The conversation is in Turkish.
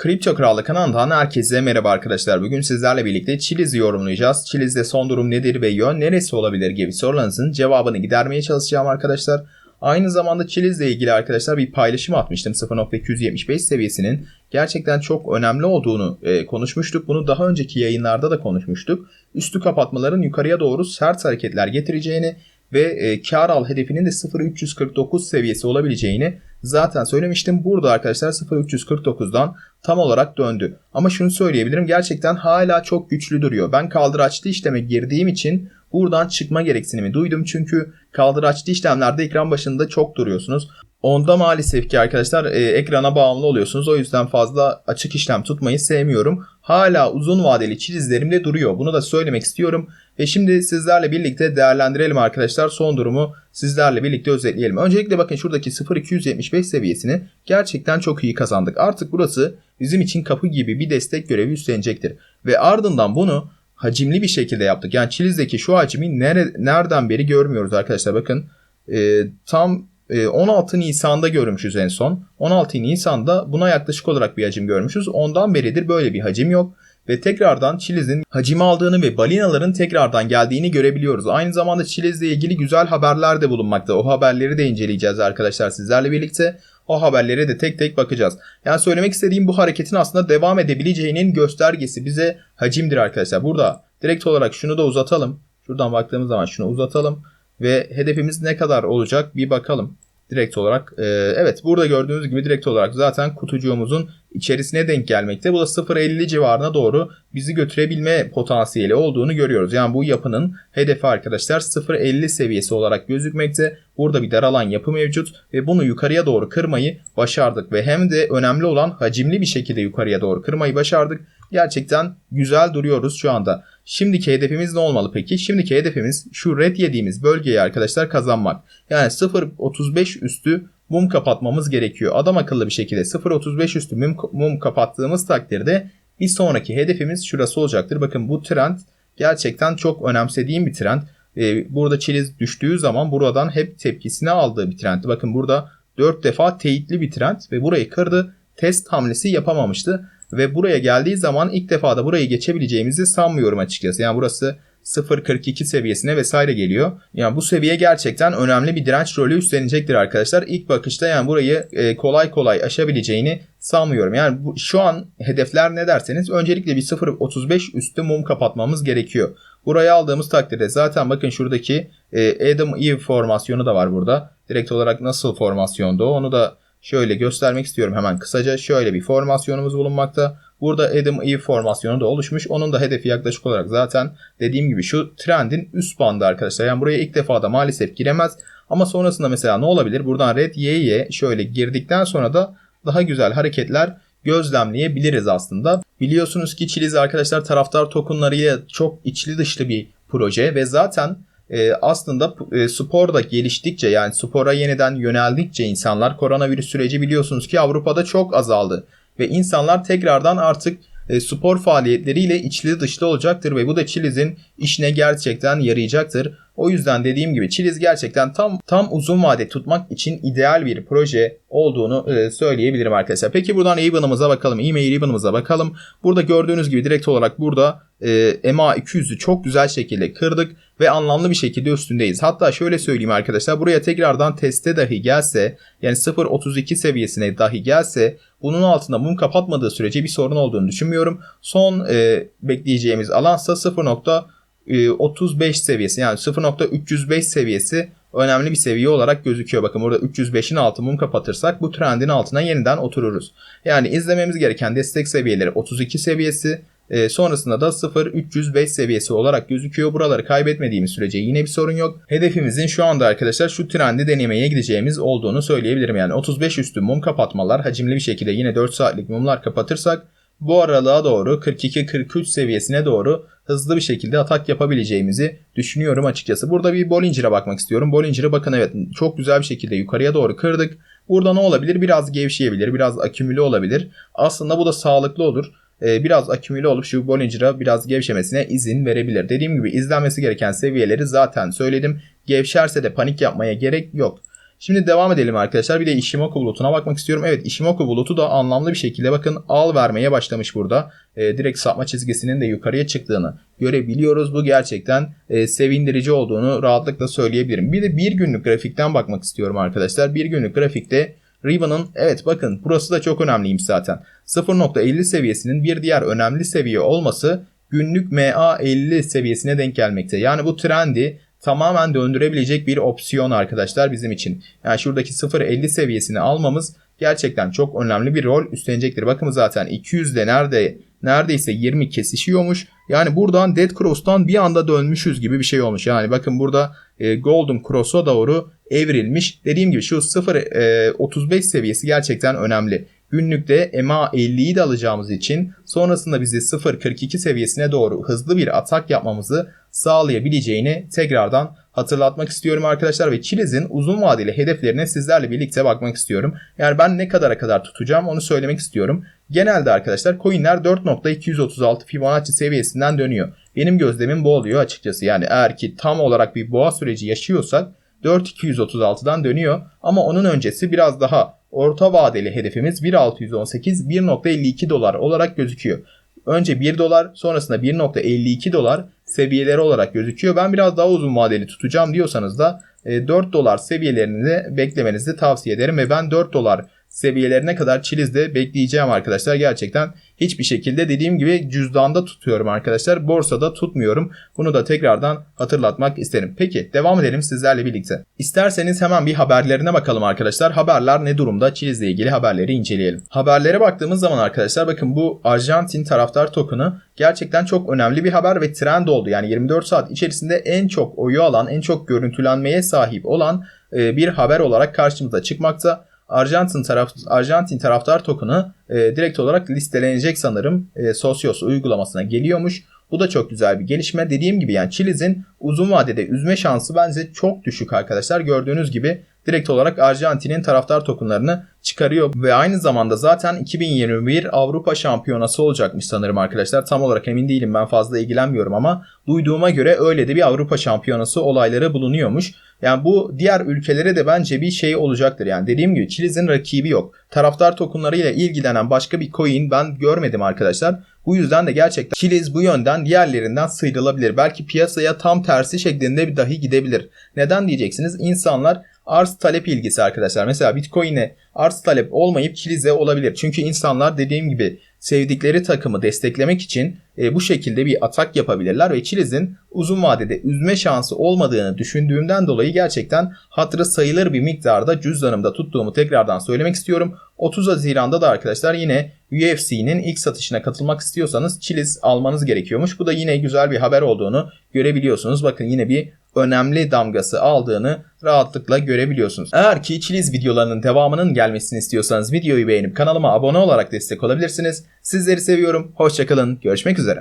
Kripto Krallık kanalından herkese merhaba arkadaşlar. Bugün sizlerle birlikte Chiliz'i yorumlayacağız. Chiliz'de son durum nedir ve yön neresi olabilir gibi sorularınızın cevabını gidermeye çalışacağım arkadaşlar. Aynı zamanda Chiliz'le ilgili arkadaşlar bir paylaşım atmıştım 0.275 seviyesinin gerçekten çok önemli olduğunu e, konuşmuştuk. Bunu daha önceki yayınlarda da konuşmuştuk. Üstü kapatmaların yukarıya doğru sert hareketler getireceğini ve e, kar al hedefinin de 0.349 seviyesi olabileceğini zaten söylemiştim. Burada arkadaşlar 0.349'dan tam olarak döndü. Ama şunu söyleyebilirim gerçekten hala çok güçlü duruyor. Ben kaldıraçlı işleme girdiğim için buradan çıkma gereksinimi duydum. Çünkü kaldıraçlı işlemlerde ekran başında çok duruyorsunuz. Onda maalesef ki arkadaşlar e, ekrana bağımlı oluyorsunuz. O yüzden fazla açık işlem tutmayı sevmiyorum. Hala uzun vadeli çizizlerimde duruyor. Bunu da söylemek istiyorum. Ve şimdi sizlerle birlikte değerlendirelim arkadaşlar. Son durumu sizlerle birlikte özetleyelim. Öncelikle bakın şuradaki 0.275 seviyesini gerçekten çok iyi kazandık. Artık burası bizim için kapı gibi bir destek görevi üstlenecektir. Ve ardından bunu hacimli bir şekilde yaptık. Yani Çiliz'deki şu hacmi nere, nereden beri görmüyoruz arkadaşlar. Bakın e, tam 16 e, Nisan'da görmüşüz en son. 16 Nisan'da buna yaklaşık olarak bir hacim görmüşüz. Ondan beridir böyle bir hacim yok. Ve tekrardan Chiliz'in hacim aldığını ve balinaların tekrardan geldiğini görebiliyoruz. Aynı zamanda Chiliz'le ilgili güzel haberler de bulunmakta. O haberleri de inceleyeceğiz arkadaşlar sizlerle birlikte. O haberlere de tek tek bakacağız. Yani söylemek istediğim bu hareketin aslında devam edebileceğinin göstergesi bize hacimdir arkadaşlar. Burada direkt olarak şunu da uzatalım. Şuradan baktığımız zaman şunu uzatalım. Ve hedefimiz ne kadar olacak bir bakalım. Direkt olarak e, evet burada gördüğünüz gibi direkt olarak zaten kutucuğumuzun içerisine denk gelmekte. Bu da 0.50 civarına doğru bizi götürebilme potansiyeli olduğunu görüyoruz. Yani bu yapının hedefi arkadaşlar 0.50 seviyesi olarak gözükmekte. Burada bir daralan yapı mevcut ve bunu yukarıya doğru kırmayı başardık ve hem de önemli olan hacimli bir şekilde yukarıya doğru kırmayı başardık. Gerçekten güzel duruyoruz şu anda. Şimdiki hedefimiz ne olmalı peki? Şimdiki hedefimiz şu red yediğimiz bölgeyi arkadaşlar kazanmak. Yani 0.35 üstü mum kapatmamız gerekiyor. Adam akıllı bir şekilde 0.35 üstü mum, mum kapattığımız takdirde bir sonraki hedefimiz şurası olacaktır. Bakın bu trend gerçekten çok önemsediğim bir trend. Ee, burada çiliz düştüğü zaman buradan hep tepkisini aldığı bir trend. Bakın burada 4 defa teyitli bir trend ve burayı kırdı. Test hamlesi yapamamıştı. Ve buraya geldiği zaman ilk defa da burayı geçebileceğimizi sanmıyorum açıkçası. Yani burası 0.42 seviyesine vesaire geliyor. Yani bu seviye gerçekten önemli bir direnç rolü üstlenecektir arkadaşlar. İlk bakışta yani burayı e, kolay kolay aşabileceğini sanmıyorum. Yani bu, şu an hedefler ne derseniz öncelikle bir 0.35 üstü mum kapatmamız gerekiyor. Burayı aldığımız takdirde zaten bakın şuradaki e, Adam Eve formasyonu da var burada. Direkt olarak nasıl formasyonda onu da şöyle göstermek istiyorum hemen kısaca. Şöyle bir formasyonumuz bulunmakta. Burada Adam Eve formasyonu da oluşmuş. Onun da hedefi yaklaşık olarak zaten dediğim gibi şu trendin üst bandı arkadaşlar. Yani buraya ilk defa da maalesef giremez. Ama sonrasında mesela ne olabilir? Buradan Red Y'ye şöyle girdikten sonra da daha güzel hareketler gözlemleyebiliriz aslında. Biliyorsunuz ki Chiliz arkadaşlar taraftar tokenlarıyla çok içli dışlı bir proje ve zaten e, aslında e, spor da geliştikçe yani spora yeniden yöneldikçe insanlar koronavirüs süreci biliyorsunuz ki Avrupa'da çok azaldı. Ve insanlar tekrardan artık spor faaliyetleriyle içli dışlı olacaktır ve bu da Chiliz'in işine gerçekten yarayacaktır. O yüzden dediğim gibi Chiliz gerçekten tam tam uzun vade tutmak için ideal bir proje olduğunu e, söyleyebilirim arkadaşlar. Peki buradan Even'ımıza bakalım. E-mail Even'ımıza bakalım. Burada gördüğünüz gibi direkt olarak burada e, MA 200'ü çok güzel şekilde kırdık ve anlamlı bir şekilde üstündeyiz. Hatta şöyle söyleyeyim arkadaşlar buraya tekrardan teste dahi gelse yani 0.32 seviyesine dahi gelse bunun altında mum kapatmadığı sürece bir sorun olduğunu düşünmüyorum. Son e, bekleyeceğimiz alansa 0.35 seviyesi yani 0.305 seviyesi önemli bir seviye olarak gözüküyor. Bakın burada 305'in altı mum kapatırsak bu trendin altına yeniden otururuz. Yani izlememiz gereken destek seviyeleri 32 seviyesi, e, sonrasında da 0-305 seviyesi olarak gözüküyor. Buraları kaybetmediğimiz sürece yine bir sorun yok. Hedefimizin şu anda arkadaşlar şu trendi denemeye gideceğimiz olduğunu söyleyebilirim. Yani 35 üstü mum kapatmalar hacimli bir şekilde yine 4 saatlik mumlar kapatırsak bu aralığa doğru 42-43 seviyesine doğru hızlı bir şekilde atak yapabileceğimizi düşünüyorum açıkçası. Burada bir Bollinger'e bakmak istiyorum. Bollinger'e bakın evet çok güzel bir şekilde yukarıya doğru kırdık. Burada ne olabilir? Biraz gevşeyebilir, biraz akümüle olabilir. Aslında bu da sağlıklı olur. E, biraz akümüle olup şu Bollinger'a biraz gevşemesine izin verebilir. Dediğim gibi izlenmesi gereken seviyeleri zaten söyledim. Gevşerse de panik yapmaya gerek yok. Şimdi devam edelim arkadaşlar. Bir de Ishimoku bulutuna bakmak istiyorum. Evet Ishimoku bulutu da anlamlı bir şekilde bakın al vermeye başlamış burada. E, direkt sapma çizgisinin de yukarıya çıktığını görebiliyoruz. Bu gerçekten e, sevindirici olduğunu rahatlıkla söyleyebilirim. Bir de bir günlük grafikten bakmak istiyorum arkadaşlar. Bir günlük grafikte Ribbon'ın evet bakın burası da çok önemliymiş zaten. 0.50 seviyesinin bir diğer önemli seviye olması günlük MA50 seviyesine denk gelmekte. Yani bu trendi tamamen döndürebilecek bir opsiyon arkadaşlar bizim için. Yani şuradaki 0.50 seviyesini almamız gerçekten çok önemli bir rol üstlenecektir. Bakın zaten 200'de nerede neredeyse 20 kesişiyormuş. Yani buradan Dead Cross'tan bir anda dönmüşüz gibi bir şey olmuş. Yani bakın burada e, Golden Cross'a doğru evrilmiş. Dediğim gibi şu 0.35 e, seviyesi gerçekten önemli. Günlükte MA50'yi de alacağımız için sonrasında bizi 0.42 seviyesine doğru hızlı bir atak yapmamızı sağlayabileceğini tekrardan hatırlatmak istiyorum arkadaşlar ve Chiliz'in uzun vadeli hedeflerine sizlerle birlikte bakmak istiyorum. Yani ben ne kadara kadar tutacağım onu söylemek istiyorum. Genelde arkadaşlar coinler 4.236 Fibonacci seviyesinden dönüyor. Benim gözlemim bu oluyor açıkçası. Yani eğer ki tam olarak bir boğa süreci yaşıyorsak 4.236'dan dönüyor ama onun öncesi biraz daha orta vadeli hedefimiz 1.618 1.52 dolar olarak gözüküyor. Önce 1 dolar sonrasında 1.52 dolar seviyeleri olarak gözüküyor. Ben biraz daha uzun vadeli tutacağım diyorsanız da 4 e, dolar seviyelerini beklemenizi tavsiye ederim ve ben 4 dolar seviyelerine kadar Chiliz'de bekleyeceğim arkadaşlar. Gerçekten hiçbir şekilde dediğim gibi cüzdanda tutuyorum arkadaşlar. Borsada tutmuyorum. Bunu da tekrardan hatırlatmak isterim. Peki devam edelim sizlerle birlikte. İsterseniz hemen bir haberlerine bakalım arkadaşlar. Haberler ne durumda? Chiliz'le ilgili haberleri inceleyelim. Haberlere baktığımız zaman arkadaşlar bakın bu Arjantin taraftar token'ı gerçekten çok önemli bir haber ve trend oldu. Yani 24 saat içerisinde en çok oyu alan, en çok görüntülenmeye sahip olan bir haber olarak karşımıza çıkmakta. Arjantin taraf Arjantin taraftar token'ı e, direkt olarak listelenecek sanırım e, Socios uygulamasına geliyormuş. Bu da çok güzel bir gelişme. Dediğim gibi yani Chiliz'in uzun vadede üzme şansı bence çok düşük arkadaşlar. Gördüğünüz gibi direkt olarak Arjantin'in taraftar tokenlarını çıkarıyor ve aynı zamanda zaten 2021 Avrupa Şampiyonası olacakmış sanırım arkadaşlar. Tam olarak emin değilim ben fazla ilgilenmiyorum ama duyduğuma göre öyle de bir Avrupa Şampiyonası olayları bulunuyormuş. Yani bu diğer ülkelere de bence bir şey olacaktır. Yani dediğim gibi Chiliz'in rakibi yok. Taraftar tokenlarıyla ilgilenen başka bir coin ben görmedim arkadaşlar. Bu yüzden de gerçekten Chiliz bu yönden diğerlerinden sıyrılabilir. Belki piyasaya tam tersi şeklinde bir dahi gidebilir. Neden diyeceksiniz? İnsanlar arz talep ilgisi arkadaşlar. Mesela Bitcoin'e arz talep olmayıp Chiliz'e olabilir. Çünkü insanlar dediğim gibi sevdikleri takımı desteklemek için e, bu şekilde bir atak yapabilirler ve Chiliz'in uzun vadede üzme şansı olmadığını düşündüğümden dolayı gerçekten hatırı sayılır bir miktarda cüzdanımda tuttuğumu tekrardan söylemek istiyorum. 30 Haziran'da da arkadaşlar yine UFC'nin ilk satışına katılmak istiyorsanız Chiliz almanız gerekiyormuş. Bu da yine güzel bir haber olduğunu görebiliyorsunuz. Bakın yine bir önemli damgası aldığını rahatlıkla görebiliyorsunuz. Eğer ki Chiliz videolarının devamının gelmesini istiyorsanız videoyu beğenip kanalıma abone olarak destek olabilirsiniz. Sizleri seviyorum. Hoşçakalın. Görüşmek üzere.